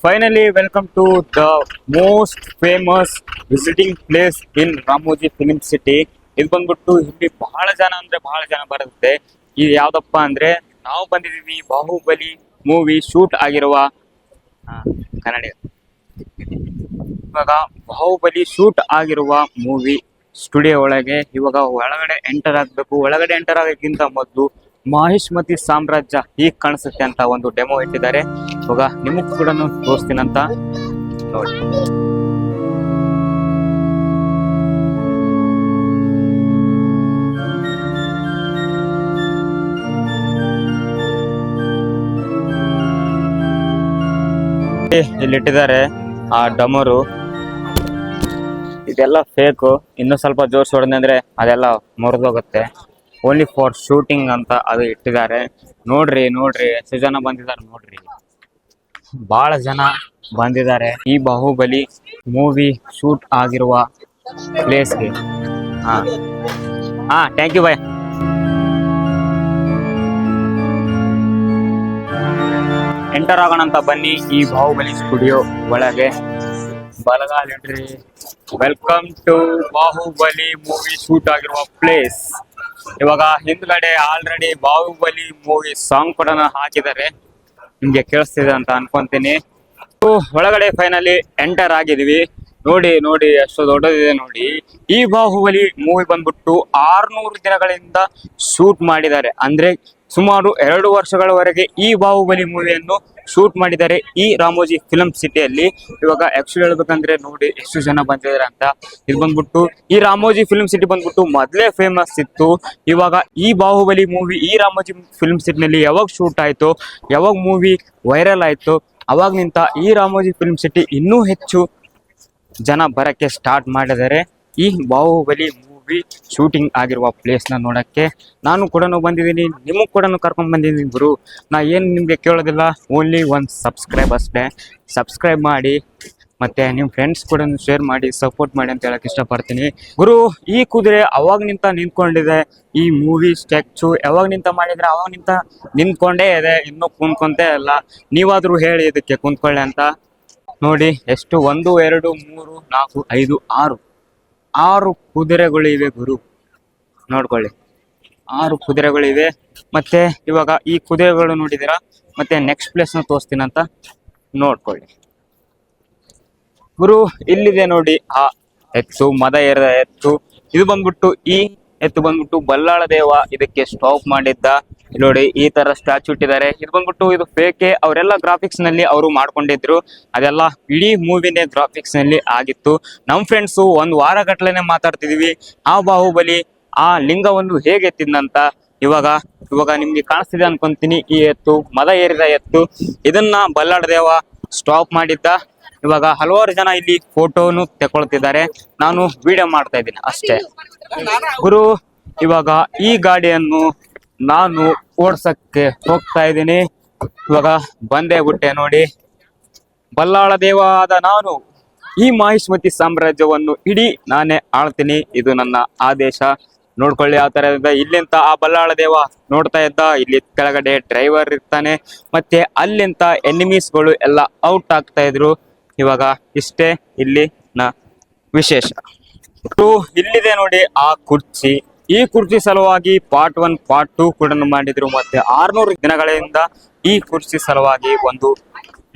Finally welcome to the most famous visiting place in Ramoji film city ಇದು ಬಂದ್ಬಿಟ್ಟು ಇಲ್ಲಿ ಬಹಳ ಜನ ಅಂದ್ರೆ ಬಹಳ ಜನ ಬರುತ್ತೆ. ಇದು ಯಾವ್ದಪ್ಪ ಅಂದ್ರೆ ನಾವು ಬಂದಿದೀವಿ ಬಾಹುಬಲಿ ಮೂವಿ ಶೂಟ್ ಆಗಿರುವ ಆ, ಕನ್ನಡ. ಇವಾಗ ಬಾಹುಬಲಿ ಶೂಟ್ ಆಗಿರುವ ಮೂವಿ ಸ್ಟುಡಿಯೋ ಒಳಗೆ ಇವಾಗ ಒಳಗಡೆ ಎಂಟರ್ ಆಗ್ಬೇಕು. ಒಳಗಡೆ ಎಂಟರ್ ಆಗೋಕ್ಕಿಂತ ಮೊದಲು ಮಹಿಷ್ಮತಿ ಸಾಮ್ರಾಜ್ಯ ಹೀಗ್ ಕಾಣಿಸುತ್ತೆ ಅಂತ ಒಂದು ಡೆಮೋ ಇಟ್ಟಿದ್ದಾರೆ. ಇವಾಗ ನಿಮಗ್ ಕೂಡ ತೋರಿಸ್ತೀನಂತ ನೋಡಿ. ಇಲ್ಲಿಟ್ಟಿದ್ದಾರೆ ಆ ಡಮರು. ಇದೆಲ್ಲ ಫೇಕು ಇನ್ನು ಸ್ವಲ್ಪ ಜೋರ್ಸ್ ಹೊಡೆದ್ರೆ ಅಂದ್ರೆ ಅದೆಲ್ಲ ಮುರಿದೋಗುತ್ತೆ. ಓನ್ಲಿ ಫಾರ್ ಶೂಟಿಂಗ್ ಅಂತ ಅದು ಇಟ್ಟಿದ್ದಾರೆ. ನೋಡ್ರಿ ನೋಡ್ರಿ ಎಷ್ಟು ಜನ ಬಂದಿದ್ದಾರೆ ನೋಡ್ರಿ. ಬಹಳ ಜನ ಬಂದಿದ್ದಾರೆ. ಈ ಬಾಹುಬಲಿ ಮೂವಿ ಶೂಟ್ ಆಗಿರುವ ಪ್ಲೇಸ್ಗೆ ಹಾ. ಹಾ ಥ್ಯಾಂಕ್ ಯು ಬಾಯ್ ಎಂಟರ್ ಆಗೋಣ ಅಂತ ಬನ್ನಿ ಈ ಬಾಹುಬಲಿ ಸ್ಟುಡಿಯೋ ಒಳಗೆ. ಬಲಗಾಲಿಡ್ರಿ welcome to Baahubali movie shoot ಆಗಿರುವ ಪ್ಲೇಸ್ ಇವಾಗ ಹಿಂದ್ಗಡೆ ಆಲ್ರೆಡಿ ಬಾಹುಬಲಿ ಮೂವಿ ಸಾಂಗ್ ಕೂಡ ಹಾಕಿದ್ದಾರೆ. ನಿಮ್ಗೆ ಕೇಳಿಸ್ತಿದೆ ಅಂತ ಅನ್ಕೊಂತೀನಿ. ಒಳಗಡೆ ಫೈನಲಿ ಎಂಟರ್ ಆಗಿದೀವಿ ನೋಡಿ ನೋಡಿ, ಎಷ್ಟು ದೊಡ್ಡದಿದೆ ನೋಡಿ. ಈ ಬಾಹುಬಲಿ ಮೂವಿ ಬಂದ್ಬಿಟ್ಟು ಆರ್ನೂರು ದಿನಗಳಿಂದ ಶೂಟ್ ಮಾಡಿದ್ದಾರೆ. ಅಂದ್ರೆ ಸುಮಾರು ಎರಡು ವರ್ಷಗಳವರೆಗೆ ಈ ಬಾಹುಬಲಿ ಮೂವಿಯನ್ನು ಶೂಟ್ ಮಾಡಿದ್ದಾರೆ ಈ ರಾಮೋಜಿ ಫಿಲಂ ಸಿಟಿಯಲ್ಲಿ ಇವಾಗ ಆಕ್ಚುಲಿ ಹೇಳ್ಬೇಕಂದ್ರೆ ನೋಡಿ ಎಷ್ಟು ಜನ ಬಂದಿದ್ದಾರೆ ಅಂತ. ಇದು ಬಂದ್ಬಿಟ್ಟು ಈ ರಾಮೋಜಿ ಫಿಲ್ಮ್ ಸಿಟಿ ಬಂದ್ಬಿಟ್ಟು ಮೊದಲೇ ಫೇಮಸ್ ಇತ್ತು. ಇವಾಗ ಈ ಬಾಹುಬಲಿ ಮೂವಿ ಈ ರಾಮೋಜಿ ಫಿಲ್ಮ್ ಸಿಟಿನಲ್ಲಿ ಯಾವಾಗ ಶೂಟ್ ಆಯಿತು, ಯಾವಾಗ ಮೂವಿ ವೈರಲ್ ಆಯಿತು, ಅವಾಗ ನಿಂತ ಈ ರಾಮೋಜಿ ಫಿಲ್ಮ್ ಸಿಟಿ ಇನ್ನೂ ಹೆಚ್ಚು ಜನ ಬರಕ್ಕೆ ಸ್ಟಾರ್ಟ್ ಮಾಡಿದ್ದಾರೆ. ಈ ಬಾಹುಬಲಿ ಮೂವಿ ಶೂಟಿಂಗ್ ಆಗಿರುವ ಪ್ಲೇಸ್ನ ನೋಡಕ್ಕೆ ನಾನು ಕೂಡ ಬಂದಿದ್ದೀನಿ. ನಿಮಗ್ ಕೂಡ ಕರ್ಕೊಂಡು ಬಂದಿದ್ದೀನಿ ಗುರು. ನಾ ಏನು ನಿಮಗೆ ಕೇಳೋದಿಲ್ಲ ಓನ್ಲಿ ಒಂದು ಸಬ್ಸ್ಕ್ರೈಬ್ ಅಷ್ಟೇ ಸಬ್ಸ್ಕ್ರೈಬ್ ಮಾಡಿ, ಮತ್ತೆ ನಿಮ್ಮ ಫ್ರೆಂಡ್ಸ್ ಕೂಡ ಶೇರ್ ಮಾಡಿ ಸಪೋರ್ಟ್ ಮಾಡಿ ಅಂತ ಹೇಳಕ್ಕೆ ಇಷ್ಟಪಡ್ತೀನಿ. ಗುರು, ಈ ಕುದುರೆ ಅವಾಗ ನಿಂತ ನಿಂತ್ಕೊಂಡಿದೆ. ಈ ಮೂವಿ ಸ್ಟ್ಯಾಚು ಯಾವಾಗ ನಿಂತ ಮಾಡಿದ್ರೆ ಅವಾಗ ನಿಂತ ನಿಂತ್ಕೊಂಡೇ ಇದೆ, ಇನ್ನೂ ಕುಂತ್ಕೊಂತೇ ಇಲ್ಲ. ನೀವಾದ್ರೂ ಹೇಳಿ ಇದಕ್ಕೆ ಕುಂತ್ಕೊಳ್ಳಿ ಅಂತ. ನೋಡಿ, ಎಷ್ಟು? ಒಂದು, ಎರಡು, ಮೂರು, ನಾಲ್ಕು, ಐದು, ಆರು. ಆರು ಕುದುರೆಗಳಿವೆ ಗುರು. ನೋಡ್ಕೊಳ್ಳಿ. ಆರು ಕುದುರೆಗಳಿವೆ. ಮತ್ತೆ ಇವಾಗ ಈ ಕುದುರೆಗಳು ನೋಡಿದಿರಾ ಮತ್ತೆ ನೆಕ್ಸ್ಟ್ ಪ್ಲೇಸ್ನ ಅಂತ ನೋಡ್ಕೊಳ್ಳಿ. ಗುರು, ಇಲ್ಲಿದೆ ನೋಡಿ. ಆ ಎತ್ತು, ಮದ ಎರ ಎತ್ತು. ಇದು ಬಂದ್ಬಿಟ್ಟು ಈ ಎತ್ತು ಬಂದ್ಬಿಟ್ಟು ಬಲ್ಲಾಳ ದೇವ ಇದಕ್ಕೆ ಸ್ಟಾಪ್ ಮಾಡಿದ್ದ. ನೋಡಿ, ಈ ತರ ಸ್ಟ್ಯಾಚು ಇಟ್ಟಿದ್ದಾರೆ. ಇದು ಬಂದ್ಬಿಟ್ಟು ಇದು ಫೇಕೆ ಅವರೆಲ್ಲ ಗ್ರಾಫಿಕ್ಸ್ನಲ್ಲಿ ಅವರು ಮಾಡ್ಕೊಂಡಿದ್ರು. ಅದೆಲ್ಲ ಇಡೀ ಮೂವಿನೇ ಗ್ರಾಫಿಕ್ಸ್ನಲ್ಲಿ ಆಗಿತ್ತು. ನಮ್ ಫ್ರೆಂಡ್ಸ್ ಒಂದ್ ವಾರ ಗಟ್ಲೆನೆ ಮಾತಾಡ್ತಿದೀವಿ. ಆ ಬಾಹುಬಲಿ, ಆ ಲಿಂಗವನ್ನು ಹೇಗೆ ತಿಂದಂತ? ಇವಾಗ ಇವಾಗ ನಿಮ್ಗೆ ಕಾಣಿಸ್ತಿದೆ ಅನ್ಕೊಂತೀನಿ. ಈ ಎತ್ತು, ಮದ ಏರಿದ ಎತ್ತು. ಇದನ್ನ ಬಲ್ಲಾಳ ದೇವ ಸ್ಟಾಪ್ ಮಾಡಿದ್ದ. ಇವಾಗ ಹಲವಾರು ಜನ ಇಲ್ಲಿ ಫೋಟೋನು ತಗೊಳ್ತಿದ್ದಾರೆ ನಾನು ವಿಡಿಯೋ ಮಾಡ್ತಾ ಇದ್ದೀನಿ ಅಷ್ಟೇ. ಗುರು, ಇವಾಗ ಈ ಗಾಡಿಯನ್ನು ನಾನು ಓಡ್ಸಕ್ಕೆ ಹೋಗ್ತಾ ಇದ್ದೀನಿ. ಇವಾಗ ಬಂದೇ ಬಿಟ್ಟೆ ನೋಡಿ. ಬಲ್ಲಾಳ ದೇವ ಆದ ನಾನು ಈ ಮಹಿಷ್ಮತಿ ಸಾಮ್ರಾಜ್ಯವನ್ನು ಇಡೀ ನಾನೇ ಆಳ್ತೀನಿ. ಇದು ನನ್ನ ಆದೇಶ. ನೋಡ್ಕೊಳ್ಳಿ ಆ ತರ ಇಲ್ಲಿಂತ ಆ ಬಲ್ಲಾಳ ದೇವ ನೋಡ್ತಾ ಇದ್ದ. ಇಲ್ಲಿ ಕೆಳಗಡೆ ಡ್ರೈವರ್ ಇರ್ತಾನೆ. ಮತ್ತೆ ಅಲ್ಲಿಂದ ಎನಿಮೀಸ್ಗಳು ಎಲ್ಲ ಔಟ್ ಆಗ್ತಾ ಇದ್ರು. ಇವಾಗ ಇಷ್ಟೇ ಇಲ್ಲಿ ನ ವಿಶೇಷ. ಇಲ್ಲಿದೆ ನೋಡಿ ಆ ಕುರ್ಚಿ. ಈ ಕುರ್ಚಿ ಸಲುವಾಗಿ ಪಾರ್ಟ್ ಒನ್ ಪಾರ್ಟ್ ಟೂ ಕೂಡ ಮಾಡಿದ್ರು. ಮತ್ತೆ ಆರ್ನೂರು ದಿನಗಳಿಂದ ಈ ಕುರ್ಚಿ ಸಲುವಾಗಿ ಒಂದು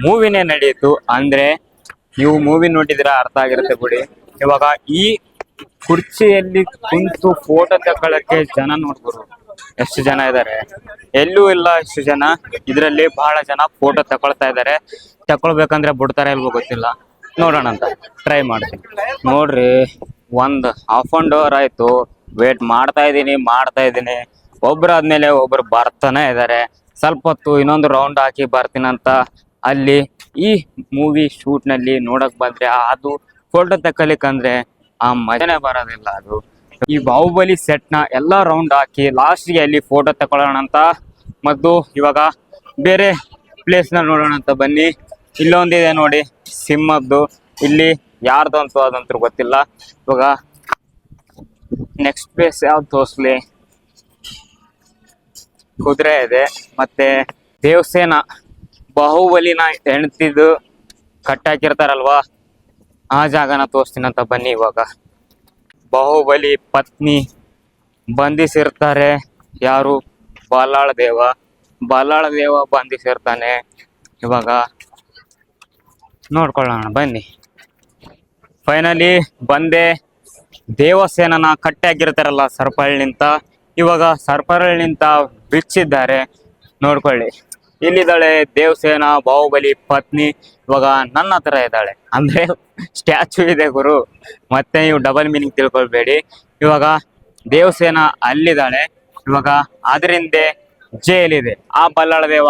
ಮೂವಿನೇ ನಡೆಯಿತು. ಅಂದ್ರೆ ನೀವು ಮೂವಿ ನೋಡಿದ್ರೆ ಅರ್ಥ ಆಗಿರುತ್ತೆ ಬಿಡಿ. ಇವಾಗ ಈ ಕುರ್ಚಿಯಲ್ಲಿ ಕುಂತು ಫೋಟೋ ತಗೊಳಕ್ಕೆ ಜನ ನೋಡ್ಬೋದು. ಎಷ್ಟು ಜನ ಇದ್ದಾರೆ ಎಲ್ಲೂ ಇಲ್ಲ ಎಷ್ಟು ಜನ. ಇದರಲ್ಲಿ ಬಹಳ ಜನ ಫೋಟೋ ತಕೊಳ್ತಾ ಇದ್ದಾರೆ ತಕೊಳ್ಬೇಕಂದ್ರೆ ಬಿಡ್ತಾರೆ ಇಲ್ವೋ ಗೊತ್ತಿಲ್ಲ. ನೋಡೋಣ ಅಂತ. ಟ್ರೈ ಮಾಡ್ತೀನಿ. ನೋಡ್ರಿ, ಒಂದು ಹಾಫ್ ಅಂಡ್ ಅವರ್ ಆಯ್ತು. ವೇಟ್ ಮಾಡ್ತಾ ಇದ್ದೀನಿ ಮಾಡ್ತಾ ಇದ್ದೀನಿ. ಒಬ್ರು ಆದ್ಮೇಲೆ ಒಬ್ರು ಬರ್ತಾನೆ ಇದ್ದಾರೆ ಸ್ವಲ್ಪ ಹೊತ್ತು ಇನ್ನೊಂದು ರೌಂಡ್ ಹಾಕಿ ಬರ್ತೀನಂತ ಅಲ್ಲಿ ಈ ಮೂವಿ ಶೂಟ್ನಲ್ಲಿ ನೋಡಕ್ ಬಂದ್ರೆ ಅದು ಫೋಟೋ ತಕ್ಕಲಿಕ್ಕಂದ್ರೆ ಆ ಮಜಾನೇ ಬರೋದಿಲ್ಲ ಅದು. ಈ ಬಾಹುಬಲಿ ಸೆಟ್ನ ಎಲ್ಲಾ ರೌಂಡ್ ಹಾಕಿ ಲಾಸ್ಟ್ಗೆ ಅಲ್ಲಿ ಫೋಟೋ ತಗೊಳ್ಳೋಣ ಅಂತ. ಮತ್ತು ಇವಾಗ ಬೇರೆ ಪ್ಲೇಸ್ನ ನೋಡೋಣ ಅಂತ ಬನ್ನಿ. ಇಲ್ಲೊಂದಿದೆ ನೋಡಿ, ಸಿಂಹದ್ದು. ಇಲ್ಲಿ ಯಾರ್ದು ಅಂತ ಅದಂತೂ ಗೊತ್ತಿಲ್ಲ. ಇವಾಗ ನೆಕ್ಸ್ಟ್ ಪ್ಲೇಸ್ ಯಾವ್ದು ತೋರಿಸ್ಲಿ? ಕುದುರೆ ಇದೆ. ಮತ್ತೆ ದೇವಸೇನ ಬಾಹುಬಲಿನ ಹೆಣ್ತಿದ್ದು ಕಟ್ಟಾಕಿರ್ತಾರಲ್ವಾ? ಆ ಜಾಗನ ತೋರಿಸ್ತೀನಂತ ಬನ್ನಿ ಇವಾಗ. ಬಾಹುಬಲಿ ಪತ್ನಿ ಬಂಧಿಸಿರ್ತಾರೆ. ಯಾರು? ಬಾಲಾಳ ದೇವ ಬಾಲಾಳ ದೇವ ಬಂಧಿಸಿರ್ತಾನೆ. ಇವಾಗ ನೋಡ್ಕೊಳ್ಳೋಣ, ಬನ್ನಿ. ಫೈನಲಿ ಬಂದೆ. ದೇವಸೇನನ ಕಟ್ಟೆ ಆಗಿರ್ತಾರಲ್ಲ ಸರ್ಪಳ್ಳಿಂತ. ಇವಾಗ ಸರ್ಪಳ್ಳಿಂತ ಬಿಚ್ಚಿದ್ದಾರೆ. ನೋಡ್ಕೊಳ್ಳಿ. ಇಲ್ಲಿದ್ದಾಳೆ ದೇವಸೇನ, ಬಾಹುಬಲಿ, ಪತ್ನಿ, ಇವಾಗ ನನ್ನ ಹತ್ರ ಇದ್ದಾಳೆ. ಅಂದ್ರೆ ಸ್ಟ್ಯಾಚು ಇದೆ ಗುರು. ಮತ್ತೆ ನೀವು ಡಬಲ್ ಮೀನಿಂಗ್ ತಿಳ್ಕೊಳ್ಬೇಡಿ. ಇವಾಗ ದೇವಸೇನ ಅಲ್ಲಿದ್ದಾಳೆ. ಇವಾಗ ಅದರಿಂದ ಜೈಲಿದೆ. ಆ ಬಲ್ಲಾಳ ದೇವ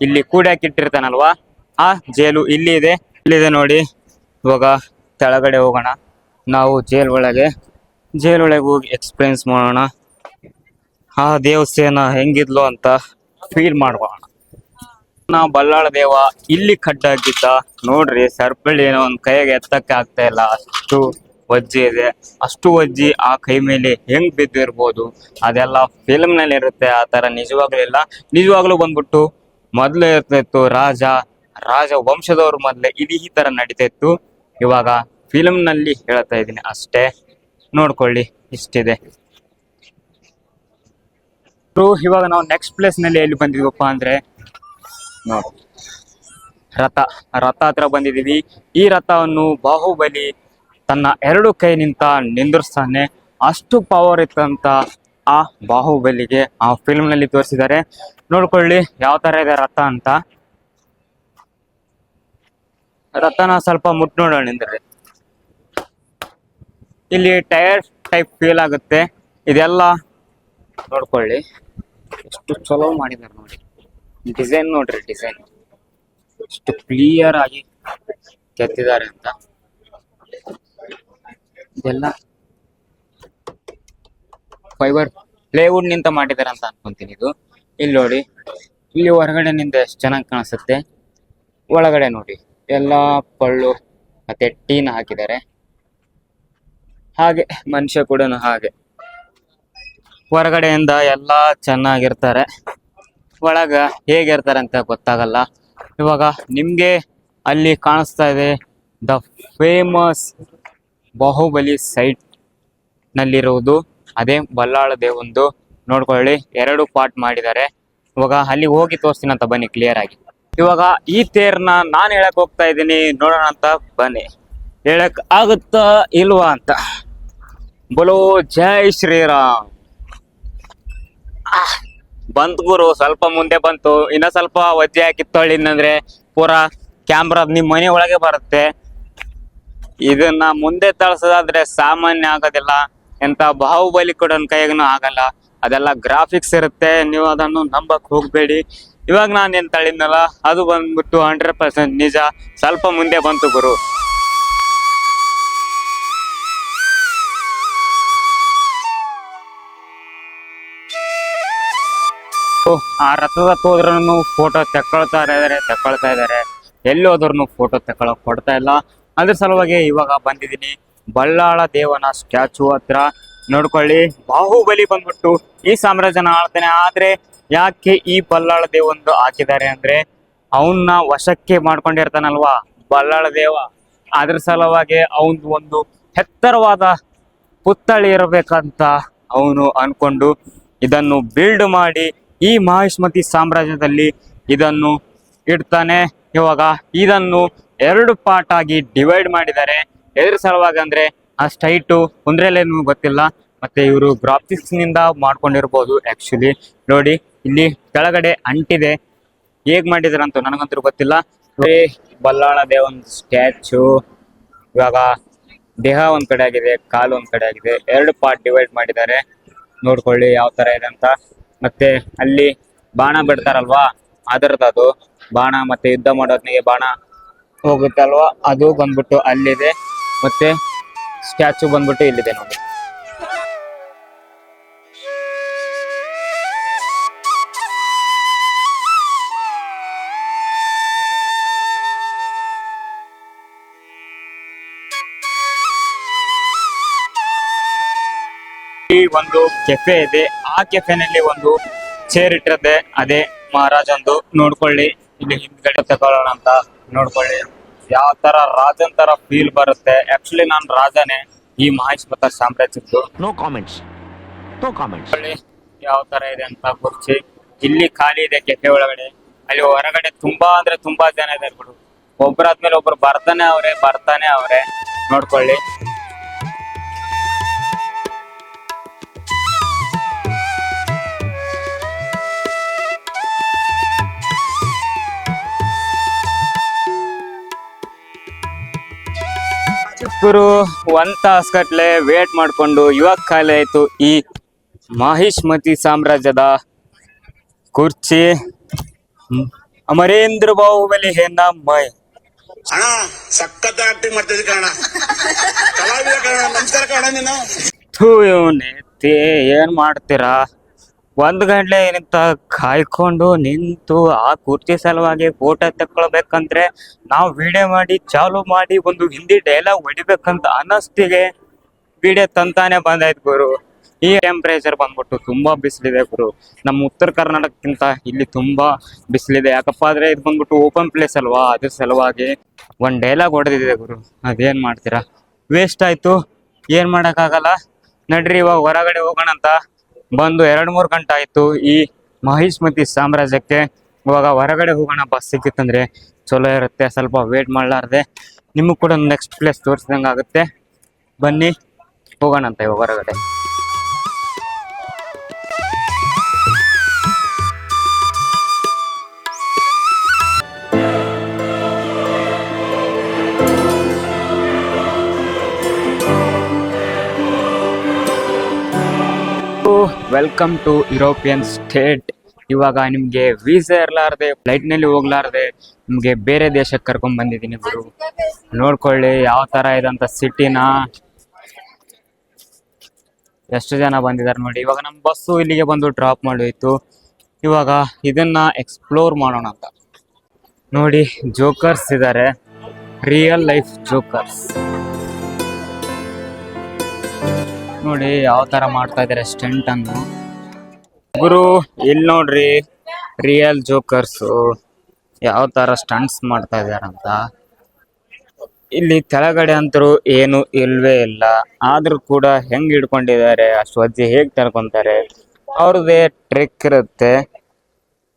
ಇಲ್ಲಿ ಕೂಡಾಕಿಟ್ಟಿರ್ತಾನಲ್ವಾ ಆ ಜೈಲು ಇಲ್ಲಿ ಇದೆ. ಇಲ್ಲಿದೆ ನೋಡಿ? ಇವಾಗ ಕೆಳಗಡೆ ಹೋಗೋಣ. ನಾವು ಜೈಲ್ ಒಳಗೆ. ಜೈಲ್ ಒಳಗೆ ಹೋಗಿ ಎಕ್ಸ್ಪೀರಿಯನ್ಸ್ ಮಾಡೋಣ. ಆ ದೇವಸ್ಥಾನ ಹೆಂಗಿದ್ಲು ಅಂತ ಫೀಲ್ ಮಾಡ್ಕೋಣ ನಾವು ಬಲ್ಲಾಳ ದೇವ ಇಲ್ಲಿ ಕಟ್ಟಾಗಿದ್ದ ನೋಡ್ರಿ ಸರ್ಪಳ್ಳಿ ಏನೋ ಒಂದ್ ಕೈಗೆ ಎತ್ತಕ್ಕೆ ಆಗ್ತಾ ಇಲ್ಲ. ಅಷ್ಟು ವಜ್ಜಿ ಇದೆ. ಅಷ್ಟು ವಜ್ಜಿ ಆ ಕೈ ಮೇಲೆ ಹೆಂಗ್ ಬಿದ್ದಿರ್ಬೋದು? ಅದೆಲ್ಲ ಫಿಲ್ಮ್ನಲ್ಲಿ ಇರುತ್ತೆ ಆ ತರ ನಿಜವಾಗ್ಲೂ ಇಲ್ಲ. ನಿಜವಾಗ್ಲೂ ಬಂದ್ಬಿಟ್ಟು ಮೊದ್ಲು ಇರ್ತಿತ್ತು ರಾಜ ರಾಜ ವಂಶದವ್ರ ಮೊದ್ಲೇ ಇದು ಈ ತರ ನಡೀತಿತ್ತು ಇವಾಗ ಫಿಲ್ಮ್ನಲ್ಲಿ ಹೇಳ್ತಾ ಇದ್ದೀನಿ ಅಷ್ಟೇ. ನೋಡ್ಕೊಳ್ಳಿ, ಇಷ್ಟಿದೆ. ಇವಾಗ ನಾವು ನೆಕ್ಸ್ಟ್ ಪ್ಲೇಸ್ನಲ್ಲಿ ಎಲ್ಲಿ ಬಂದಿದ್ವಪ್ಪ ಅಂದ್ರೆ ರಥ ರಥ ಹತ್ರ ಬಂದಿದೀವಿ ಈ ರಥವನ್ನು ಬಾಹುಬಲಿ ತನ್ನ ಎರಡು ಕೈ ನಿಂತ ನಿಂದಿರ್ಸ್ತಾನೆ. ಅಷ್ಟು ಪವರ್ ಇತ್ತಂತ ಆ ಬಾಹುಬಲಿಗೆ ಆ ಫಿಲ್ಮ್ನಲ್ಲಿ ತೋರಿಸಿದ್ದಾರೆ. ನೋಡ್ಕೊಳ್ಳಿ, ಯಾವ ತರ ಇದೆ ರಥ ಅಂತ. ರಥನ ಸ್ವಲ್ಪ ಮುಟ್ ನೋಡೋಣ ಇಲ್ಲಿ ಟೈರ್ ಟೈಪ್ ಫೀಲ್ ಆಗುತ್ತೆ. ಇದೆಲ್ಲ ನೋಡ್ಕೊಳ್ಳಿ. ಎಷ್ಟು ಚಲೋ ಮಾಡಿದ್ದಾರೆ ನೋಡಿ. ಡಿಸೈನ್ ನೋಡ್ರಿ, ಡಿಸೈನ್. ಎಷ್ಟು ಕ್ಲಿಯರ್ ಆಗಿ ಕೆತ್ತಿದ್ದಾರೆ ಅಂತ. ಇದೆಲ್ಲ ಫೈಬರ್ ಪ್ಲೇವುಡ್ ನಿಂತ ಮಾಡಿದ್ದಾರೆ ಅಂತ ಅನ್ಕೊಂತೀನಿ ಇದು. ಇಲ್ಲಿ ನೋಡಿ, ಇಲ್ಲಿ ಹೊರಗಡೆ ನಿಂದ ಎಷ್ಟು ಚೆನ್ನಾಗಿ ಕಾಣಿಸುತ್ತೆ. ಒಳಗಡೆ ನೋಡಿ. ಎಲ್ಲಾ ಪಳ್ಳು ಮತ್ತೆ ಟೀನ್ ಹಾಕಿದ್ದಾರೆ. ಹಾಗೆ ಮನುಷ್ಯ ಕೂಡ ಹಾಗೆ. ಹೊರಗಡೆಯಿಂದ ಎಲ್ಲಾ ಚೆನ್ನಾಗಿರ್ತಾರೆ. ಒಳಗ ಹೇಗಿರ್ತಾರೆ ಅಂತ ಗೊತ್ತಾಗಲ್ಲ. ಇವಾಗ ನಿಮ್ಗೆ ಅಲ್ಲಿ ಕಾಣಿಸ್ತಾ ಇದೆ ದ ಫೇಮಸ್ ಬಾಹುಬಲಿ ಸೈಟ್ ನಲ್ಲಿರುವುದು ಅದೇ ಬಲ್ಲಾಳ ದೇವಂದು. ನೋಡ್ಕೊಳ್ಳಿ, ಎರಡು ಪಾರ್ಟ್ ಮಾಡಿದ್ದಾರೆ. ಇವಾಗ ಅಲ್ಲಿ ಹೋಗಿ ತೋರಿಸ್ತೀನಿ ಅಂತ ಬನ್ನಿ ಕ್ಲಿಯರ್ ಆಗಿ. ಇವಾಗ ಈ ತೇರ್ನ ನಾನು ಹೇಳಕ್ ಹೋಗ್ತಾ ಇದ್ದೀನಿ. ನೋಡೋಣ ಅಂತ ಬನ್ನಿ. ಹೇಳಕ್ ಆಗುತ್ತಾ ಇಲ್ವಾ ಅಂತ. ಬಲೋ, ಜೈ ಶ್ರೀರಾಮ್. ಬಂತು ಗುರು, ಸ್ವಲ್ಪ ಮುಂದೆ ಬಂತು. ಇನ್ನ ಸ್ವಲ್ಪ ಒಜ್ಜೆ ಹಾಕಿ ಅಂದ್ರೆ ಪೂರಾ ಕ್ಯಾಮ್ರಾ ನಿಮ್ ಮನೆ ಒಳಗೆ ಬರುತ್ತೆ. ಇದನ್ನ ಮುಂದೆ ತಳ್ಸೋದಾದ್ರೆ ಸಾಮಾನ್ಯ ಆಗೋದಿಲ್ಲ. ಎಂತ ಬಾಹುಬಲಿ ಕೂಡ ಕೈಗೂ ಆಗಲ್ಲ. ಅದೆಲ್ಲ ಗ್ರಾಫಿಕ್ಸ್ ಇರುತ್ತೆ. ನೀವು ಅದನ್ನು ನಂಬಕ್ ಹೋಗ್ಬೇಡಿ. ಇವಾಗ ನಾನು ಏನ್ ತಳಿದ್ನಲ್ಲ ಅದು ಬಂದ್ಬಿಟ್ಟು ಹಂಡ್ರೆಡ್ ಪರ್ಸೆಂಟ್ ನಿಜ. ಸ್ವಲ್ಪ ಮುಂದೆ ಬಂತು ಗುರು. ಆ ರಥದ ಹೋದ್ರೂ ಫೋಟೋ ತೆಕ್ಕೊಳ್ತಾ ಇದಾರೆ, ತಕ್ಕೊಳ್ತಾ ಇದಾರೆ. ಎಲ್ಲಿ ಹೋದ್ರು ಫೋಟೋ ತಕೊಳಕ್ ಕೊಡ್ತಾ ಇಲ್ಲ. ಅದ್ರ ಸಲುವಾಗಿ ಇವಾಗ ಬಂದಿದ್ದೀನಿ. ಬಳ್ಳಾಳ ದೇವನ ಸ್ಟ್ಯಾಚು ಹತ್ರ. ನೋಡ್ಕೊಳ್ಳಿ, ಬಾಹುಬಲಿ ಬಂದ್ಬಿಟ್ಟು ಈ ಸಾಮ್ರಾಜ್ಯನ ಆಳ್ತಾನೆ. ಆದ್ರೆ ಯಾಕೆ ಈ ಬಲ್ಲಾಳ ದೇವಂದು ಹಾಕಿದ್ದಾರೆ ಅಂದ್ರೆ ಅವನ್ನ ವಶಕ್ಕೆ ಮಾಡ್ಕೊಂಡಿರ್ತಾನಲ್ವಾ? ಬಲ್ಲಾಳ ದೇವ. ಅದ್ರ ಸಲುವಾಗಿ ಅವನ್ ಒಂದು ಎತ್ತರವಾದ ಪುತ್ಥಳಿ ಇರಬೇಕಂತ ಅವನು ಅನ್ಕೊಂಡು ಇದನ್ನು ಬಿಲ್ಡ್ ಮಾಡಿ ಈ ಮಹಿಷ್ಮತಿ ಸಾಮ್ರಾಜ್ಯದಲ್ಲಿ ಇದನ್ನು ಇಡ್ತಾನೆ. ಇವಾಗ ಇದನ್ನು ಎರಡು ಪಾರ್ಟ್ ಆಗಿ ಡಿವೈಡ್ ಮಾಡಿದ್ದಾರೆ. ಎದ್ರ ಸಲುವಾಗಿ ಅಂದ್ರೆ ಆ ಸ್ಟೈಟು ಕುಂದ್ರೆಲೇನು ಗೊತ್ತಿಲ್ಲ, ಮತ್ತೆ ಇವರು ಗ್ರಾಫಿಕ್ಸ್ನಿಂದ ಮಾಡ್ಕೊಂಡಿರ್ಬೋದು ಆಕ್ಚುಲಿ ನೋಡಿ ಇಲ್ಲಿ ಕೆಳಗಡೆ ಅಂಟಿದೆ. ಹೇಗ್ ಮಾಡಿದಾರೆ ಅಂತ ನನಗಂತೂ ಗೊತ್ತಿಲ್ಲ. ಬಲ್ಲಾಳ ದೇವನ್ ಸ್ಟ್ಯಾಚು. ಇವಾಗ ದೇಹ ಒಂದ್ ಕಡೆ ಆಗಿದೆ, ಕಾಲು ಒಂದ್ ಕಡೆ ಆಗಿದೆ. ಎರಡು ಪಾರ್ಟ್ ಡಿವೈಡ್ ಮಾಡಿದ್ದಾರೆ. ನೋಡ್ಕೊಳ್ಳಿ ಯಾವ ತರ ಇದೆ ಅಂತ. ಮತ್ತೆ ಅಲ್ಲಿ ಬಾಣ ಬಿಡ್ತಾರಲ್ವಾ? ಅದರದ್ದು ಅದು ಬಾಣ ಮತ್ತೆ ಯುದ್ಧ ಮಾಡೋದ್ನಿಗೆ ಬಾಣ ಹೋಗುತ್ತಲ್ವಾ ಅದು ಬಂದ್ಬಿಟ್ಟು ಅಲ್ಲಿದೆ. ಮತ್ತೆ ಸ್ಟ್ಯಾಚು ಬಂದ್ಬಿಟ್ಟು ಇಲ್ಲಿದೆ ನೋಡಿ. ಈ ಒಂದು ಕೆಫೆ ಇದೆ. ಆ ಕೆಫೆನಲ್ಲಿ ಒಂದು ಚೇರ್ ಇಟ್ಟಿರುತ್ತೆ. ಅದೇ ಮಹಾರಾಜಂದು ನೋಡ್ಕೊಳ್ಳಿ. ಇಲ್ಲಿ ಹಿಂದ್ಗಡೆ ತಗೊಳ್ಳೋಣ ಅಂತ ನೋಡ್ಕೊಳ್ಳಿ. ಯಾವ ತರ ರಾಜನ್ ತರ ಫೀಲ್ ಬರುತ್ತೆ. ಆಕ್ಚುಲಿ ನಾನು ರಾಜನೇ. ಈ ಮಹೇಶ್ವರ ಸಾಮ್ರಾಜ್ಯದ್ದು. ನೋ ಕಾಮೆಂಟ್ಸ್ ನೋ ಕಾಮೆಂಟ್ಸ್ ಯಾವ ತರ ಇದೆ ಅಂತ ಕುರ್ಚಿ ಇಲ್ಲಿ ಖಾಲಿ ಇದೆ ಕೆಫೆ ಒಳಗಡೆ. ಅಲ್ಲಿ ಹೊರಗಡೆ ತುಂಬಾ ಅಂದ್ರೆ ತುಂಬಾ ಜನ ಇದಾರೆ ಬಿಡು. ಒಬ್ರಾದ್ಮೇಲೆ ಒಬ್ರು ಬರ್ತಾನೆ ಅವ್ರೆ ಬರ್ತಾನೆ ಅವ್ರೆ. ನೋಡ್ಕೊಳ್ಳಿ. ಗುರು ಒಂದ್ ತಾಸ್ ಗಟ್ಲೆ ವೇಟ್ ಮಾಡ್ಕೊಂಡು ಇವಾಗ ಖಾಲಿ ಆಯ್ತು ಈ ಮಾಹಿಷ್ಮತಿ ಸಾಮ್ರಾಜ್ಯದ ಕುರ್ಚಿ. ಅಮರೇಂದ್ರ ಬಾಹುಬಲಿ ಹೇನ ಮೈ. ಅಣ್ಣ ಸಖತ್ ಆಕ್ಟಿಂಗ್ ಮಾಡ್ತಿದ್ದೆ ಕಣ ಕಲಾವಿದ ಕಣ ನಮಸ್ಕಾರ ಕಣ ನೀನು. ಥೂ ಇವ್ನೆ ಏನ್ ಮಾಡ್ತೀರಾ? ಒಂದ್ ಗಂಟೆ ನಿಂತ ಕಾಯ್ಕೊಂಡು ನಿಂತು ಆ ಕುರ್ಚಿ ಸಲುವಾಗಿ ಫೋಟೋ ತಕ್ಕೊಳ್ಬೇಕಂದ್ರೆ ನಾವು ವಿಡಿಯೋ ಮಾಡಿ, ಚಾಲು ಮಾಡಿ ಒಂದು ಹಿಂದಿ ಡೈಲಾಗ್ ಹೊಡಿಬೇಕಂತ ಅನಸ್ತಿಗೆ ವಿಡಿಯೋ ತಂತಾನೆ ಬಂದಾಯ್ತು ಗುರು. ಈ ಟೆಂಪ್ರೇಚರ್ ಬಂದ್ಬಿಟ್ಟು ತುಂಬಾ ಬಿಸಿಲಿದೆ ಗುರು. ನಮ್ಮ ಉತ್ತರ ಕರ್ನಾಟಕಕ್ಕಿಂತ ಇಲ್ಲಿ ತುಂಬಾ ಬಿಸಿಲಿದೆ. ಯಾಕಪ್ಪ ಆದ್ರೆ ಇದು ಬಂದ್ಬಿಟ್ಟು ಓಪನ್ ಪ್ಲೇಸ್ ಅಲ್ವಾ? ಅದ್ರ ಸಲುವಾಗಿ ಒಂದ್ ಡೈಲಾಗ್ ಹೊಡೆದಿದೆ ಗುರು. ಅದೇನ್ ಮಾಡ್ತೀರಾ? ವೇಸ್ಟ್ ಆಯ್ತು. ಏನ್ ಮಾಡಕ್ಕಾಗಲ್ಲ? ನಡ್ರಿ ಇವಾಗ ಹೊರಗಡೆ ಹೋಗೋಣ ಅಂತ ಬಂದು ಎರಡು ಮೂರು ಗಂಟೆ ಆಯ್ತು. ಈ ಮಹಿಷ್ಮತಿ ಸಾಮ್ರಾಜ್ಯಕ್ಕೆ ಇವಾಗ ಹೊರಗಡೆ ಹೋಗೋಣ ಬಸ್ ಸಿಕ್ಕಿತ್ತಂದ್ರೆ ಚಲೋ ಇರುತ್ತೆ. ಸ್ವಲ್ಪ ವೇಟ್ ಮಾಡಲಾರ್ದೆ ನಿಮಗೆ ಕೂಡ ನೆಕ್ಸ್ಟ್ ಪ್ಲೇಸ್ ತೋರಿಸಿದಂಗೆ ಆಗುತ್ತೆ ಬನ್ನಿ ಹೋಗೋಣ ಅಂತ ಇವಾಗ ಹೊರಗಡೆ. ವೆಲ್ಕಮ್ ಟು ಯುರೋಪಿಯನ್ ಸ್ಟೇಟ್ ಇವಾಗ ನಿಮ್ಗೆ ವೀಸಾ ಇರ್ಲಾರ್ದೆ ಫ್ಲೈಟ್ನಲ್ಲಿ ಹೋಗ್ಲಾರ್ದೆ, ನಿಮ್ಗೆ ಬೇರೆ ದೇಶಕ್ಕೆ ಕರ್ಕೊಂಡ್ ಬಂದಿದ್ದೀನಿ ಗುರು. ನೋಡ್ಕೊಳ್ಳಿ ಯಾವ ತರ ಇದಂತ ಸಿಟಿನ ಎಷ್ಟು ಜನ ಬಂದಿದ್ದಾರೆ ನೋಡಿ. ಇವಾಗ ನಮ್ಮ ಬಸ್ಸು ಇಲ್ಲಿಗೆ ಬಂದು ಡ್ರಾಪ್ ಮಾಡೋಯ್ತು. ಇವಾಗ ಇದನ್ನ ಎಕ್ಸ್ಪ್ಲೋರ್ ಮಾಡೋಣ ಅಂತ. ನೋಡಿ ಜೋಕರ್ಸ್ ಇದ್ದಾರೆ ರಿಯಲ್ ಲೈಫ್ ಜೋಕರ್ಸ್ ನೋಡಿ ಯಾವ ತರ ಮಾಡ್ತಾ ಇದಾರೆ ಸ್ಟೆಂಟ್ ಅನ್ನು. ಗುರು ಇಲ್ಲಿ ನೋಡ್ರಿ ರಿಯಲ್ ಜೋಕರ್ಸ್ ಯಾವ ತರ ಸ್ಟಂಟ್ಸ್ ಮಾಡ್ತಾ ಇದಾರಂತ ಇಲ್ಲಿ ಕೆಳಗಡೆ ಅಂತರೂ ಏನು ಇಲ್ವೇ ಇಲ್ಲ. ಆದ್ರೂ ಕೂಡ ಹೆಂಗ್ ಹಿಡ್ಕೊಂಡಿದ್ದಾರೆ, ಅಷ್ಟು ಅಜ್ಜಿ ಹೇಗ್ ತಳ್ಕೊಂತಾರೆ ಅವ್ರದ್ದೇ ಟ್ರಿಕ್ ಇರುತ್ತೆ.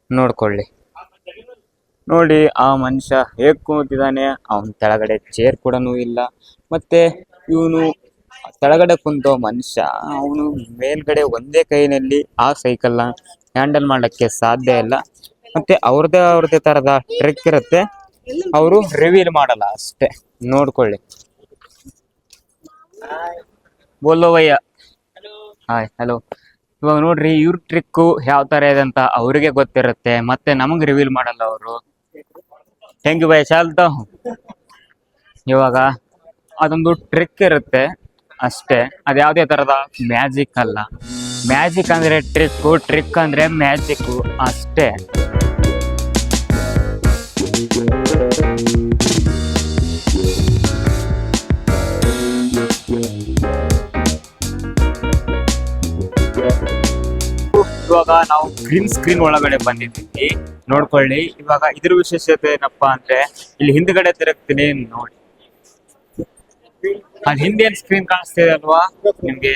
ನೋಡ್ಕೊಳ್ಳಿ. ನೋಡಿ, ಆ ಮನುಷ್ಯ ಹೇಗ್ ಕೂತಿದ್ದಾನೆ, ಅವನ ಕೆಳಗಡೆ ಚೇರ್ ಕೂಡ ಇಲ್ಲ. ಮತ್ತೆ ಇವನು ಕೆಳಗಡೆ ಕುಂತ ಮನುಷ್ಯ, ಅವನು ಮೇಲ್ಗಡೆ ಒಂದೇ ಕೈನಲ್ಲಿ ಆ ಸೈಕಲ್ನ ಹ್ಯಾಂಡಲ್ ಮಾಡಕ್ಕೆ ಸಾಧ್ಯ ಇಲ್ಲ. ಮತ್ತೆ ಅವ್ರದೇ ಅವ್ರದೇ ತರದ ಟ್ರಿಕ್ ಇರುತ್ತೆ. ಅವರು ರಿವೀಲ್ ಮಾಡಲ್ಲ ಅಷ್ಟೇ. ನೋಡ್ಕೊಳ್ಳಿ. ಬೋಲೋವಯ್ಯ ಹಾಯ್ ಹಲೋ ಇವಾಗ ನೋಡ್ರಿ, ಇವ್ರ ಟ್ರಿಕ್ಕು ಯಾವ ತರ ಇದೆ ಅಂತ ಅವ್ರಿಗೆ ಗೊತ್ತಿರುತ್ತೆ. ಮತ್ತೆ ನಮಗ್ ರಿವೀಲ್ ಮಾಡಲ್ಲ ಅವರು. ಥ್ಯಾಂಕ್ ಯು ಹೂಂ. ಇವಾಗ ಅದೊಂದು ಟ್ರಿಕ್ ಇರುತ್ತೆ. ಅಷ್ಟೇ. ಅದು ಯಾವುದೇ ತರದ? ಮ್ಯಾಜಿಕ್ ಅಲ್ಲ. ಮ್ಯಾಜಿಕ್ ಅಂದ್ರೆ ಟ್ರಿಕ್ಕು ಟ್ರಿಕ್ ಅಂದ್ರೆ ಮ್ಯಾಜಿಕ್ ಅಷ್ಟೇ. ಇವಾಗ ನಾವು ಗ್ರೀನ್ ಸ್ಕ್ರೀನ್ ಒಳಗಡೆ ಬಂದಿದ್ದೀವಿ. ನೋಡ್ಕೊಳ್ಳಿ. ಇವಾಗ ಇದ್ರ ವಿಶೇಷತೆ ಏನಪ್ಪಾ ಅಂದ್ರೆ ಇಲ್ಲಿ ಹಿಂದ್ಗಡೆ ತಿರುಗ್ತೀನಿ, ನೋಡಿ. ಅದ್ ಹಿಂದೆ ಸ್ಕ್ರೀನ್ ಕಾಣಿಸ್ತಿದೆ ಅಲ್ವಾ? ನಿಮ್ಗೆ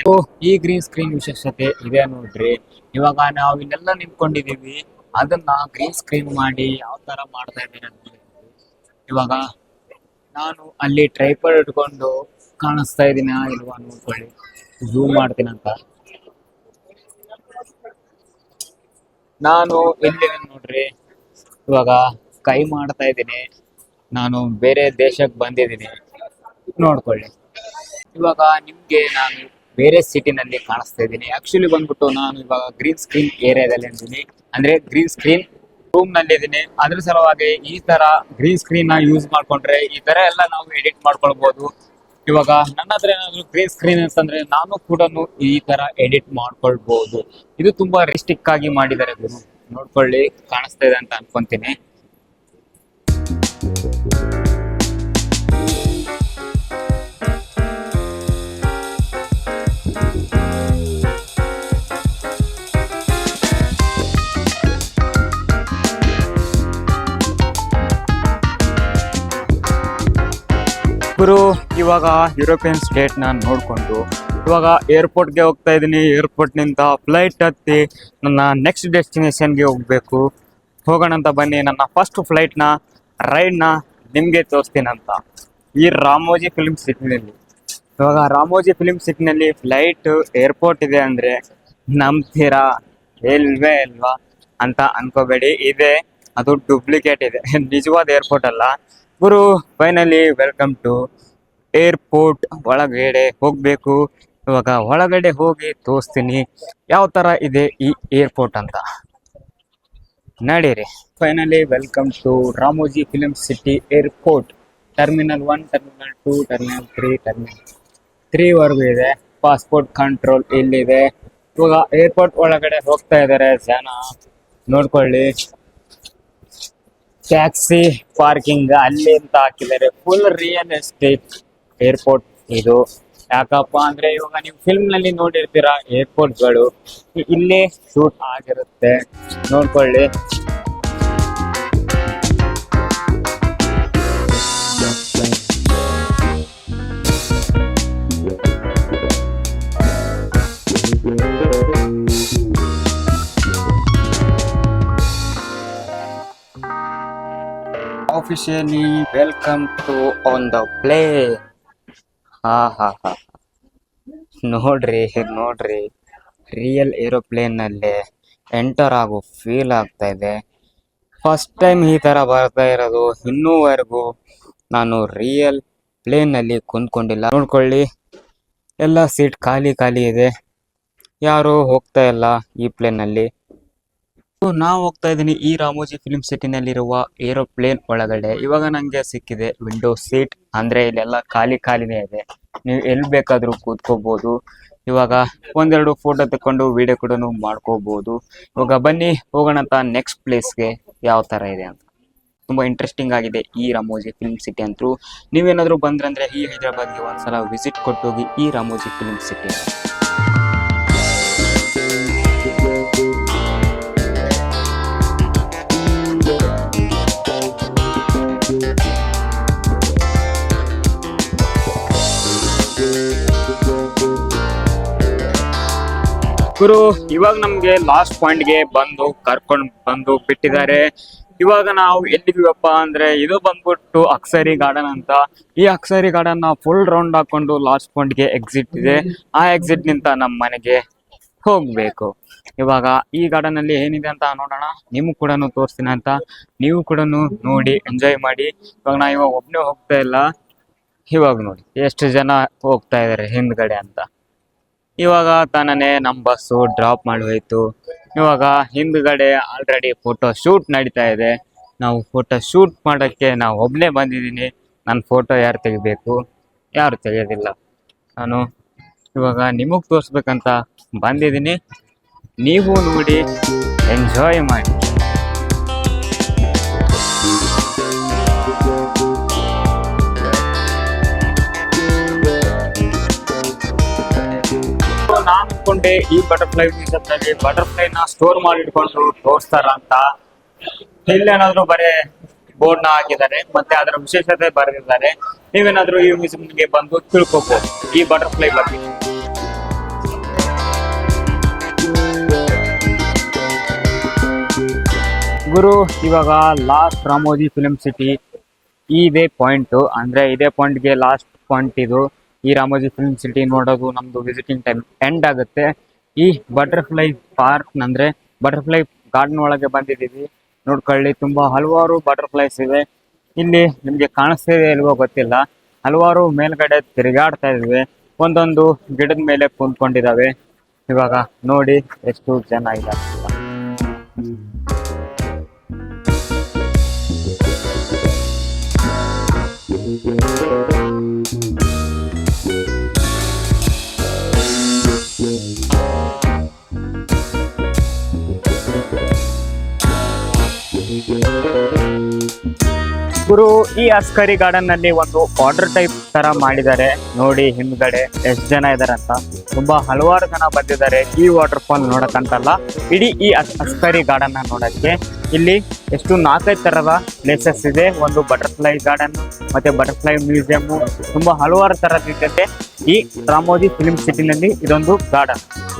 ಈ ಗ್ರೀನ್ ಸ್ಕ್ರೀನ್ ವಿಶೇಷತೆ ಇದೆ ನೋಡ್ರಿ. ಇವಾಗ ನಾವು ಇಲ್ಲೆಲ್ಲ ನಿಂತ್ಕೊಂಡಿದೀವಿ ಅದನ್ನ ಗ್ರೀನ್ ಸ್ಕ್ರೀನ್ ಮಾಡಿ ಯಾವ ತರ ಮಾಡ್ತಾ ಇದ್ದೀನಿ ಅಂತ. ಇವಾಗ ನಾನು ಅಲ್ಲಿ ಟ್ರೈಪರ್ ಇಟ್ಕೊಂಡು ಕಾಣಿಸ್ತಾ ಇದೀನ ಇಲ್ವಾ ನೋಡ್ಕೊಳ್ಳಿ. ಝೂಮ್ ಮಾಡ್ತೀನಿ ಅಂತ. ನಾನು ಎಲ್ಲಿದ್ದೀನಿ ನೋಡ್ರಿ? ಇವಾಗ ಕೈ ಮಾಡ್ತಾ ಇದ್ದೀನಿ. ನಾನು ಬೇರೆ ದೇಶಕ್ಕೆ ಬಂದಿದ್ದೀನಿ. ನೋಡ್ಕೊಳ್ಳಿ. ಇವಾಗ ನಿಮ್ಗೆ ನಾನು ಬೇರೆ ಸಿಟಿನಲ್ಲಿ ಕಾಣಿಸ್ತಾ ಇದ್ದೀನಿ. ಆಕ್ಚುಲಿ ಬಂದ್ಬಿಟ್ಟು ನಾನು ಇವಾಗ ಗ್ರೀನ್ ಸ್ಕ್ರೀನ್ ಏರಿಯಾದಲ್ಲಿ ಇದ್ದೀನಿ. ಅಂದ್ರೆ ಗ್ರೀನ್ ಸ್ಕ್ರೀನ್ ರೂಮ್ನಲ್ಲಿ ಇದ್ದೀನಿ. ಅದ್ರ ಸಲುವಾಗಿ ಈ ತರ ಗ್ರೀನ್ ಸ್ಕ್ರೀನ್ನ ಯೂಸ್ ಮಾಡ್ಕೊಂಡ್ರೆ ಈ ತರ ಎಲ್ಲ ನಾವು ಎಡಿಟ್ ಮಾಡ್ಕೊಳ್ಬಹುದು ಇವಾಗ ನನ್ನ ಹತ್ರ ಏನಾದ್ರು ಗ್ರೀನ್ ಸ್ಕ್ರೀನ್ ಅಂತಂದ್ರೆ ನಾನು ಕೂಡ ಈ ತರ ಎಡಿಟ್ ಮಾಡ್ಕೊಳ್ಬಹುದು ಇದು ತುಂಬಾ ರಿಸ್ಟಿಕ್ ಆಗಿ ಮಾಡಿದ್ದಾರೆ ಗುರು. ನೋಡ್ಕೊಳ್ಳಿ, ಕಾಣಿಸ್ತಾ ಇದೆ ಅಂತ ಅನ್ಕೊಂತೀನಿ. ಗುರು ಇವಾಗ ಯುರೋಪಿಯನ್ ಸ್ಟೇಟ್ನ ನೋಡ್ಕೊಂಡು, ಇವಾಗ ಏರ್ಪೋರ್ಟ್ಗೆ ಹೋಗ್ತಾ ಇದ್ದೀನಿ. ಏರ್ಪೋರ್ಟ್ನಿಂದ ಫ್ಲೈಟ್ ಹತ್ತಿ ನನ್ನ ನೆಕ್ಸ್ಟ್ ಡೆಸ್ಟಿನೇಷನ್ಗೆ ಹೋಗ್ಬೇಕು. ಹೋಗೋಣ ಅಂತ ಬನ್ನಿ. ನನ್ನ ಫಸ್ಟ್ ಫ್ಲೈಟ್ನ ರೈಡ್ನ ನಿಮಗೆ ತೋರಿಸ್ತೀನಂತ ಈ ರಾಮೋಜಿ ಫಿಲ್ಮ್ ಸಿಟಿನಲ್ಲಿ ಇವಾಗ ರಾಮೋಜಿ ಫಿಲ್ಮ್ ಸಿಟಿನಲ್ಲಿ ಫ್ಲೈಟ್ ಏರ್ಪೋರ್ಟ್ ಇದೆ ಅಂದ್ರೆ ನಂಬ್ತೀರಾ? ಎಲ್ವೇ ಇಲ್ವಾ? ಅಂತ ಅನ್ಕೋಬೇಡಿ. ಇದೆ. ಅದು ಡೂಪ್ಲಿಕೇಟ್ ಇದೆ. ನಿಜವಾದ ಏರ್ಪೋರ್ಟ್ ಅಲ್ಲ. ಗುರು ಫೈನಲಿ ವೆಲ್ಕಮ್ ಟು ಏರ್ಪೋರ್ಟ್ ಒಳಗಡೆ ಹೋಗ್ಬೇಕು. ಇವಾಗ ಒಳಗಡೆ ಹೋಗಿ ತೋರಿಸ್ತೀನಿ. ಯಾವ ತರ ಇದೆ ಈ ಏರ್ಪೋರ್ಟ್ ಅಂತ? ನಡೀರಿ. Finally welcome to Ramoji film city airport terminal one terminal two terminal three terminal ತ್ರೀವರೆಗೂ ಇದೆ. ಪಾಸ್ಪೋರ್ಟ್ ಕಂಟ್ರೋಲ್ ಇಲ್ಲಿದೆ. ಇವಾಗ ಏರ್ಪೋರ್ಟ್ ಒಳಗಡೆ ಹೋಗ್ತಾ ಇದ್ದಾರೆ ಜನ. ನೋಡ್ಕೊಳ್ಳಿ. ಟ್ಯಾಕ್ಸಿ ಪಾರ್ಕಿಂಗ್ ಅಲ್ಲಿ ಅಂತ ಹಾಕಿದ್ದಾರೆ? ಫುಲ್ ರಿಯಲ್ ಎಸ್ಟೇಟ್ ಏರ್ಪೋರ್ಟ್ ಇದು. ಯಾಕಪ್ಪ ಅಂದ್ರೆ ಇವಾಗ ನೀವು ಫಿಲ್ಮ್ನಲ್ಲಿ ನೋಡಿರ್ತೀರಾ ಏರ್ಪೋರ್ಟ್ಗಳು. ಇಲ್ಲೇ ಶೂಟ್ ಆಗಿರುತ್ತೆ. ನೋಡ್ಕೊಳ್ಳಿ. Officially welcome to on the play ಹಾ ಹಾ ಹಾ. ನೋಡ್ರಿ ನೋಡ್ರಿ. ರಿಯಲ್ ಏರೋಪ್ಲೇನ್ ಅಲ್ಲಿ ಎಂಟರ್ ಆಗೋ ಫೀಲ್ ಆಗ್ತಾ ಇದೆ. ಫಸ್ಟ್ ಟೈಮ್ ಈ ತರ ಬರ್ತಾ ಇರೋದು. ಇನ್ನೂವರೆಗೂ ನಾನು ರಿಯಲ್ ಪ್ಲೇನ್ನಲ್ಲಿ ಕುಂತ್ಕೊಂಡಿಲ್ಲ. ನೋಡ್ಕೊಳ್ಳಿ. ಎಲ್ಲ ಸೀಟ್ ಖಾಲಿ ಖಾಲಿ ಇದೆ. ಯಾರು ಹೋಗ್ತಾ ಇಲ್ಲ ಈ ಪ್ಲೇನ್ನಲ್ಲಿ ನಾವು ಹೋಗ್ತಾ ಇದ್ದೀನಿ ಈ ರಾಮೋಜಿ ಫಿಲ್ಮ್ ಸಿಟಿನಲ್ಲಿರುವ ಏರೋಪ್ಲೇನ್ ಒಳಗಡೆ. ಇವಾಗ ನಂಗೆ ಸಿಕ್ಕಿದೆ ವಿಂಡೋ ಸೀಟ್ ಅಂದ್ರೆ ಇಲ್ಲೆಲ್ಲ ಖಾಲಿ ಖಾಲಿನೇ ಇದೆ. ನೀವು ಎಲ್ಲಿ ಬೇಕಾದ್ರೂ ಕೂತ್ಕೋಬಹುದು ಇವಾಗ ಒಂದೆರಡು ಫೋಟೋ ತಕೊಂಡು ವಿಡಿಯೋ ಕೂಡ ಮಾಡ್ಕೋಬಹುದು ಇವಾಗ ಬನ್ನಿ, ಹೋಗೋಣ ಅಂತ ನೆಕ್ಸ್ಟ್ ಪ್ಲೇಸ್ಗೆ ಯಾವ ತರ ಇದೆ ಅಂತ. ತುಂಬಾ ಇಂಟ್ರೆಸ್ಟಿಂಗ್ ಆಗಿದೆ ಈ ರಾಮೋಜಿ ಫಿಲ್ಮ್ ಸಿಟಿ ಅಂತೂ. ನೀವೇನಾದ್ರೂ ಬಂದ್ರಂದ್ರೆ ಈ ಹೈದರಾಬಾದ್ಗೆ ಒಂದ್ಸಲ ವಿಸಿಟ್ ಕೊಟ್ಟೋಗಿ ಈ ರಾಮೋಜಿ ಫಿಲ್ಮ್ ಸಿಟಿ ಗುರು, ಇವಾಗ ನಮ್ಗೆ ಲಾಸ್ಟ್ ಪಾಯಿಂಟ್ಗೆ ಬಂದು ಕರ್ಕೊಂಡ್ ಬಂದು ಬಿಟ್ಟಿದ್ದಾರೆ. ಇವಾಗ ನಾವು ಎಲ್ಲಿದೀವಪ್ಪ ಅಂದ್ರೆ ಇದು ಬಂದ್ಬಿಟ್ಟು ಅಕ್ಸರಿ ಗಾರ್ಡನ್ ಅಂತ. ಈ ಅಕ್ಸರಿ ಗಾರ್ಡನ್ನ ಫುಲ್ ರೌಂಡ್ ಹಾಕೊಂಡು ಲಾಸ್ಟ್ ಪಾಯಿಂಟ್ಗೆ ಎಕ್ಸಿಟ್ ಇದೆ. ಆ ಎಕ್ಸಿಟ್ ನಿಂತ ನಮ್ಮ ಮನೆಗೆ ಹೋಗ್ಬೇಕು. ಇವಾಗ ಈ ಗಾರ್ಡನ್ ಅಲ್ಲಿ ಏನಿದೆ ಅಂತ ನೋಡೋಣ. ನಿಮ್ಗೆ ಕೂಡ ತೋರಿಸ್ತೀನಿ ಅಂತ. ನೀವು ಕೂಡ ನೋಡಿ ಎಂಜಾಯ್ ಮಾಡಿ. ಇವಾಗ ನಾ ಇವಾಗ ಒಬ್ನೇ ಹೋಗ್ತಾ ಇಲ್ಲ. ಇವಾಗ ನೋಡಿ, ಎಷ್ಟು ಜನ ಹೋಗ್ತಾ ಇದಾರೆ ಹಿಂದ್ಗಡೆ ಅಂತ. ಇವಾಗ ತಾನೇ ನಮ್ಮ ಬಸ್ಸು ಡ್ರಾಪ್ ಮಾಡಿ ಹೋಯಿತು ಇವಾಗ ಹಿಂದ್ಗಡೆ ಆಲ್ರೆಡಿ ಫೋಟೋ ಶೂಟ್ ನಡೀತಾ ಇದೆ. ನಾವು ಫೋಟೋ ಶೂಟ್ ಮಾಡೋಕ್ಕೆ ನಾವು ಒಬ್ಬನೇ ಬಂದಿದ್ದೀನಿ. ನನ್ನ ಫೋಟೋ ಯಾರು ತೆಗಿಬೇಕು? ಯಾರು ತೆಗೆಯೋದಿಲ್ಲ ನಾನು ಇವಾಗ ನಿಮಗೆ ತೋರಿಸ್ಬೇಕಂತ ಬಂದಿದ್ದೀನಿ. ನೀವು ನೋಡಿ ಎಂಜಾಯ್ ಮಾಡಿ. ಅನ್ಕೊಂಡೆ ಈ ಬಟರ್ಫ್ಲೈ ಮ್ಯೂಸಿಯಂ ನಲ್ಲಿ ಬಟರ್ಫ್ಲೈ ನ ಸ್ಟೋರ್ ಮಾಡಿ ಇಟ್ಕೊಂಡು ತೋರಿಸ್ತಾರ ಅಂತ. ಇಲ್ಲೇನಾದ್ರೂ ಬರೇ ಬೋರ್ಡ್ನ ಹಾಕಿದ್ದಾರೆ, ಮತ್ತೆ ಅದರ ವಿಶೇಷತೆ ಬರೆದಿದ್ದಾರೆ. ನೀವೇನಾದ್ರೂ ಈ ಮ್ಯೂಸಿಯಂ ಗೆ ಬಂದು ತಿಳ್ಕೊಬಹುದು ಈ ಬಟರ್ಫ್ಲೈ ಬಗ್ಗೆ. ಗುರು, ಇವಾಗ ಲಾಸ್ಟ್ ರಾಮೋಜಿ ಫಿಲಂ ಸಿಟಿ ಇದೇ ಪಾಯಿಂಟ್ ಅಂದ್ರೆ ಇದೇ ಪಾಯಿಂಟ್ಗೆ ಲಾಸ್ಟ್ ಪಾಯಿಂಟ್ ಇದು. ಈ ರಾಮೋಜಿ ಫಿಲ್ಮ್ ಸಿಟಿ ನೋಡೋದು ನಮ್ದು ವಿಸಿಟಿಂಗ್ ಟೈಮ್ ಎಂಡ್ ಆಗುತ್ತೆ. ಈ ಬಟರ್ಫ್ಲೈ ಪಾರ್ಕ್ ಅಂದ್ರೆ ಬಟರ್ಫ್ಲೈ ಗಾರ್ಡನ್ ಒಳಗೆ ಬಂದಿದ್ದೀವಿ. ನೋಡ್ಕೊಳ್ಳಿ, ತುಂಬಾ ಹಲವಾರು ಬಟರ್ಫ್ಲೈಸ್ ಇವೆ ಇಲ್ಲಿ ನಿಮ್ಗೆ ಕಾಣಿಸ್ತಿದೆ ಇಲ್ವೋ ಗೊತ್ತಿಲ್ಲ. ಹಲವಾರು ಮೇಲ್ಗಡೆ ತಿರುಗಾಡ್ತಾ ಇದಾವೆ. ಒಂದೊಂದು ಗಿಡದ ಮೇಲೆ ಕುಂತ್ಕೊಂಡಿದಾವೆ ಇವಾಗ ನೋಡಿ ಎಷ್ಟು ಚೆನ್ನಾಗಿದೆ ಗುರು ಈ ಅಸ್ಕರಿ ಗಾರ್ಡನ್ನಲ್ಲಿ ಒಂದು ಬಾರ್ಡರ್ ಟೈಪ್ ತರ ಮಾಡಿದ್ದಾರೆ. ನೋಡಿ ಹಿಂದ್ಗಡೆ ಎಷ್ಟ್ ಜನ ಇದಾರೆ ಅಂತ. ತುಂಬಾ ಹಲವಾರು ಜನ ಬಂದಿದ್ದಾರೆ ಈ ವಾಟರ್ ಫಾಲ್ ನೋಡಕ್ಕಂತಲ್ಲ. ಇಡೀ ಈ ಅಸ್- ಅಸ್ಕರಿ ಗಾರ್ಡನ್ನ ನೋಡಕ್ಕೆ. ಇಲ್ಲಿ ಎಷ್ಟು ನಾಲ್ಕೈದು ತರದ ಪ್ಲೇಸಸ್ ಇದೆ. ಒಂದು ಬಟರ್ಫ್ಲೈ ಗಾರ್ಡನ್ ಮತ್ತೆ ಬಟರ್ಫ್ಲೈ ಮ್ಯೂಸಿಯಂ ತುಂಬಾ ಹಲವಾರು ತರದ ಈ ರಾಮೋಜಿ ಫಿಲ್ಮ್ ಸಿಟಿನಲ್ಲಿ ಇದೊಂದು garden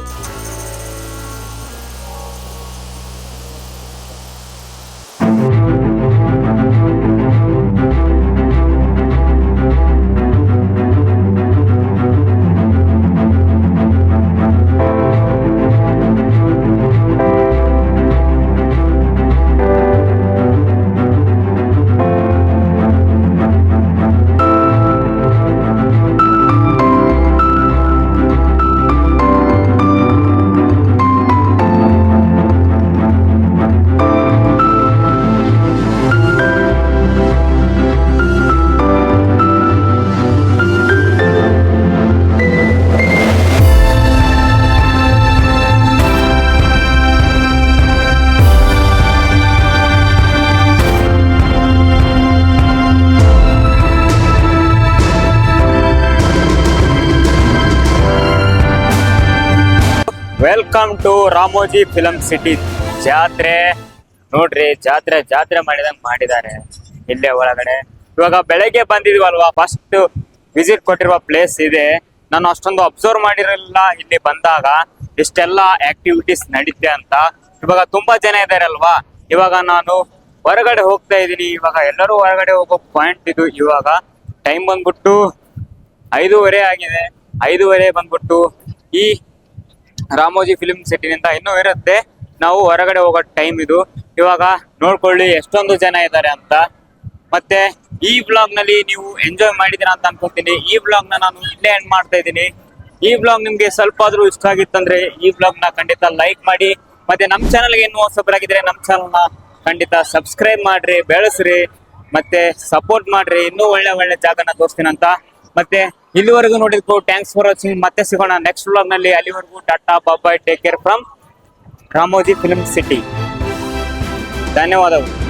welcome to Ramoji film city ಜಾತ್ರೆ. ನೋಡ್ರಿ, ಜಾತ್ರೆ ಜಾತ್ರೆ ಮಾಡಿದಂಗ್ ಮಾಡಿದ್ದಾರೆ. ಇಲ್ಲೇ ಒಳಗಡೆ. ಇವಾಗ ಬೆಳಗ್ಗೆ ಬಂದಿದ್ವಲ್ವಾ? ಫಸ್ಟ್ ವಿಸಿಟ್ ಕೊಟ್ಟಿರುವ ಪ್ಲೇಸ್ ಇದೆ. ನಾನು ಅಷ್ಟೊಂದು ಅಬ್ಸರ್ವ್ ಮಾಡಿರಲಿಲ್ಲ ಇಲ್ಲಿ ಬಂದಾಗ. ಇಷ್ಟೆಲ್ಲ ಆಕ್ಟಿವಿಟೀಸ್ ನಡೀತೆ ಅಂತ. ಇವಾಗ ತುಂಬಾ ಜನ ಇದಾರಲ್ವಾ? ಇವಾಗ ನಾನು ಹೊರಗಡೆ ಹೋಗ್ತಾ ಇದ್ದೀನಿ. ಇವಾಗ ಎಲ್ಲರೂ ಹೊರಗಡೆ ಹೋಗೋ ಪಾಯಿಂಟ್ ಇದು. ಇವಾಗ ಟೈಮ್ ಬಂದ್ಬಿಟ್ಟು ಐದೂವರೆ ಆಗಿದೆ. ಐದೂವರೆ ಬಂದ್ಬಿಟ್ಟು ಈ ರಾಮೋಜಿ ಫಿಲ್ಮ್ ಸಿಟಿನಿಂದ ಇನ್ನೂ ಇರುತ್ತೆ. ನಾವು ಹೊರಗಡೆ ಹೋಗೋ ಟೈಮ್ ಇದು. ಇವಾಗ ನೋಡ್ಕೊಳ್ಳಿ ಎಷ್ಟೊಂದು ಜನ ಇದ್ದಾರೆ ಅಂತ. ಮತ್ತೆ ಈ ಬ್ಲಾಗ್ನಲ್ಲಿ ನೀವು ಎಂಜಾಯ್ ಮಾಡಿದೀರಾ ಅಂತ ಅನ್ಕೊಂತೀನಿ ಈ ಬ್ಲಾಗ್ನ ನಾನು ಇಲ್ಲೇ ಎಂಡ್ ಮಾಡ್ತಾ ಇದ್ದೀನಿ. ಈ ಬ್ಲಾಗ್ ನಿಮ್ಗೆ ಸ್ವಲ್ಪ ಆದ್ರೂ ಇಷ್ಟ ಆಗಿತ್ತಂದ್ರೆ ಈ ಬ್ಲಾಗ್ನ ಖಂಡಿತ ಲೈಕ್ ಮಾಡಿ. ಮತ್ತೆ ನಮ್ ಚಾನಲ್ಗೆ ಇನ್ನೂ ಹೊಸಬರಾಗಿದ್ರೆ ನಮ್ ಚಾನಲ್ನ ಖಂಡಿತ ಸಬ್ಸ್ಕ್ರೈಬ್ ಮಾಡ್ರಿ, ಬೆಳೆಸ್ರಿ. ಮತ್ತೆ ಸಪೋರ್ಟ್ ಮಾಡ್ರಿ. ಇನ್ನೂ ಒಳ್ಳೆ ಒಳ್ಳೆ ಜಾಗನ ತೋರಿಸ್ತೀನಿ ಅಂತ. ಮತ್ತೆ ಇಲ್ಲಿವರೆಗೂ ನೋಡಿದ್ರು ಥ್ಯಾಂಕ್ಸ್ ಫಾರ್ ವಾಚಿಂಗ್ ಮತ್ತೆ ಸಿಗೋಣ ನೆಕ್ಸ್ಟ್ ವ್ಲಾಗ್ನಲ್ಲಿ. ಅಲ್ಲಿವರೆಗೂ Tata bye bye take care from Ramoji film city ಧನ್ಯವಾದಗಳು.